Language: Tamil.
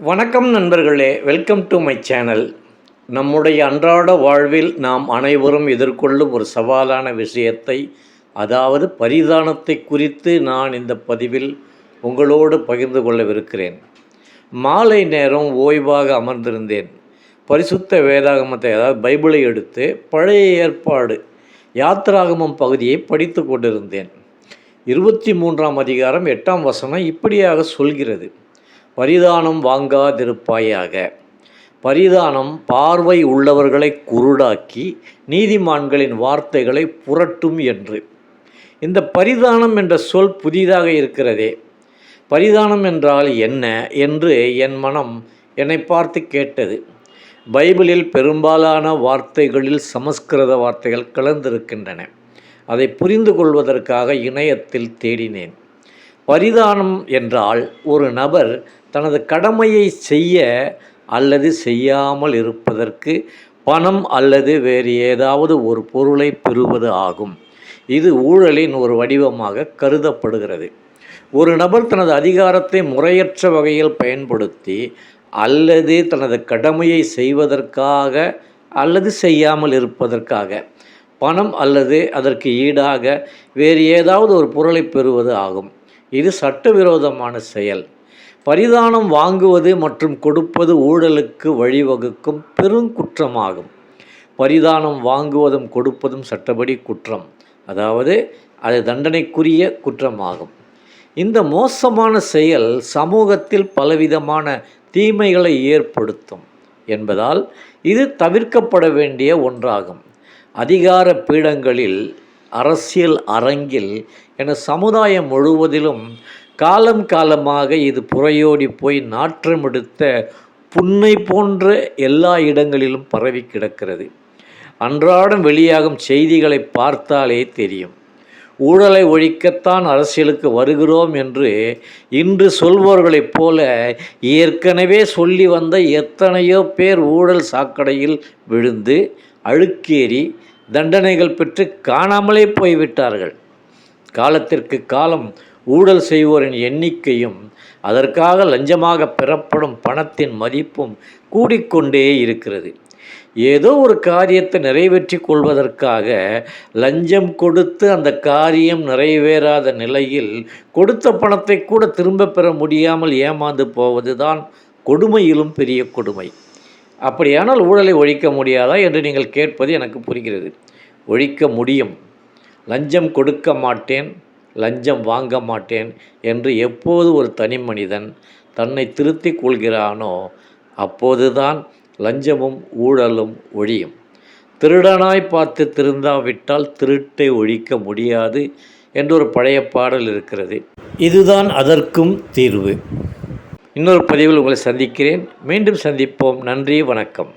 வணக்கம் நண்பர்களே வெல்கம் டு மை சேனல் நம்முடைய அன்றாட வாழ்வில் நாம் அனைவரும் எதிர்கொள்ளும் ஒரு சவாலான விஷயத்தை அதாவது பரிதானத்தை குறித்து நான் இந்த பதிவில் உங்களோடு பகிர்ந்து கொள்ளவிருக்கிறேன். மாலை நேரம் ஓய்வாக அமர்ந்திருந்தேன். பரிசுத்த வேதாகமத்தை அதாவது பைபிளை எடுத்து பழைய ஏற்பாடு யாத்ராகமம் பகுதியை படித்து கொண்டிருந்தேன். இருபத்தி மூன்றாம் அதிகாரம் எட்டாம் வசனம் இப்படியாக சொல்கிறது. பரிதானம் வாங்காதிருப்பாயாக. பரிதானம் பார்வை உள்ளவர்களை குருடாக்கி நீதிமான்களின் வார்த்தைகளை புரட்டும் என்று. இந்த பரிதானம் என்ற சொல் புதிதாக இருக்கிறதே. பரிதானம் என்றால் என்ன என்று என் மனம் என்னை பார்த்து கேட்டது. பைபிளில் பெரும்பாலான வார்த்தைகளில் சமஸ்கிருத வார்த்தைகள் கலந்திருக்கின்றன. அதை புரிந்து கொள்வதற்காக இணையத்தில் தேடினேன். பரிதானம் என்றால் ஒரு நபர் தனது கடமையை செய்ய அல்லது செய்யாமல் இருப்பதற்கு பணம் அல்லது வேறு ஏதாவது ஒரு பொருளை பெறுவது ஆகும். இது ஊழலின் ஒரு வடிவமாக கருதப்படுகிறது. ஒரு நபர் தனது அதிகாரத்தை முறையற்ற வகையில் பயன்படுத்தி அல்லது தனது கடமையை செய்வதற்காக அல்லது செய்யாமல் இருப்பதற்காக பணம் அல்லது அதற்கு ஈடாக வேறு ஏதாவது ஒரு பொருளை பெறுவது ஆகும். இது சட்டவிரோதமான செயல். பரிதானம் வாங்குவது மற்றும் கொடுப்பது ஊழலுக்கு வழிவகுக்கும் பெருங்குற்றமாகும் பரிதானம் வாங்குவதும் கொடுப்பதும் சட்டப்படி குற்றம். அதாவது அது தண்டனைக்குரிய குற்றமாகும். இந்த மோசமான செயல் சமூகத்தில் பலவிதமான தீமைகளை ஏற்படுத்தும் என்பதால் இது தவிர்க்கப்பட வேண்டிய ஒன்றாகும். அதிகார பீடங்களில் அரசியல் அரங்கில் என சமுதாயம் முழுவதிலும் காலம் காலமாக இது புறையோடி போய் நாற்றமெடுத்த புன்னை போன்ற எல்லா இடங்களிலும் பரவி கிடக்கிறது. அன்றாடம் வெளியாகும் செய்திகளை பார்த்தாலே தெரியும். ஊழலை ஒழிக்கத்தான் அரசியலுக்கு வருகிறோம் என்று இன்று சொல்பவர்களைப் போல ஏற்கனவே சொல்லி வந்த எத்தனையோ பேர் ஊழல் சாக்கடையில் விழுந்து அழுக்கேறி தண்டனைகள் பெற்று காணாமலே போய்விட்டார்கள். காலத்திற்கு காலம் ஊழல் செய்வோரின் எண்ணிக்கையும் அதற்காக லஞ்சமாக பெறப்படும் பணத்தின் மதிப்பும் கூடிக்கொண்டே இருக்கிறது. ஏதோ ஒரு காரியத்தை நிறைவேற்றி கொள்வதற்காக லஞ்சம் கொடுத்து அந்த காரியம் நிறைவேறாத நிலையில் கொடுத்த பணத்தை கூட திரும்ப பெற முடியாமல் ஏமாந்து போவதுதான் கொடுமையிலும் பெரிய கொடுமை. அப்படியானால் ஊழலை ஒழிக்க முடியாதா என்று நீங்கள் கேட்பது எனக்கு புரிகிறது. ஒழிக்க முடியும். லஞ்சம் கொடுக்க மாட்டேன் லஞ்சம் வாங்க மாட்டேன் என்று எப்போது ஒரு தனி மனிதன் தன்னை திருத்தி கொள்கிறானோ அப்போதுதான் லஞ்சமும் ஊழலும் ஒழியும். திருடனாய் பார்த்து திருந்தாவிட்டால் திருட்டை ஒழிக்க முடியாது என்று ஒரு பழைய பாடல் இருக்கிறது. இதுதான் அதற்கும் தீர்வு. இன்னொரு பதிவில் உங்களை சந்திக்கிறேன். மீண்டும் சந்திப்போம். நன்றி வணக்கம்.